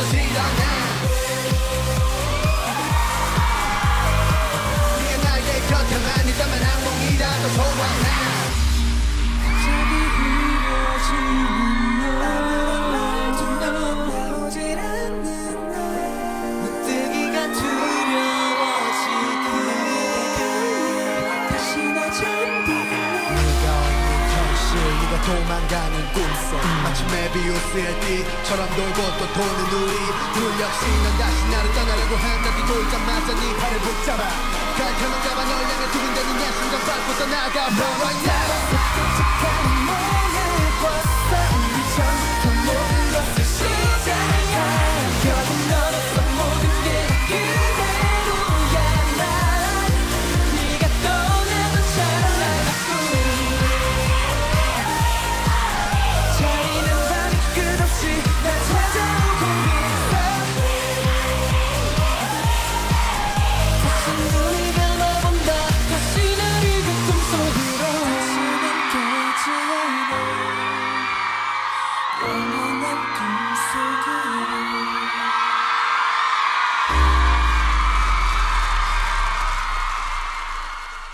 난 네가 나의 곁에 만 있다면 악몽이라도 난 도망가는 꿈속. 마치 메비우스의 띠처럼 돌고 또 도는 우리. 둘 역시 넌 다시 나를 떠나려고 한다 뒤돌자마자 네 팔을 붙잡아. 갈켜놓은 가방 널 향해 두근대는 내 심장 밟고 떠나가. Now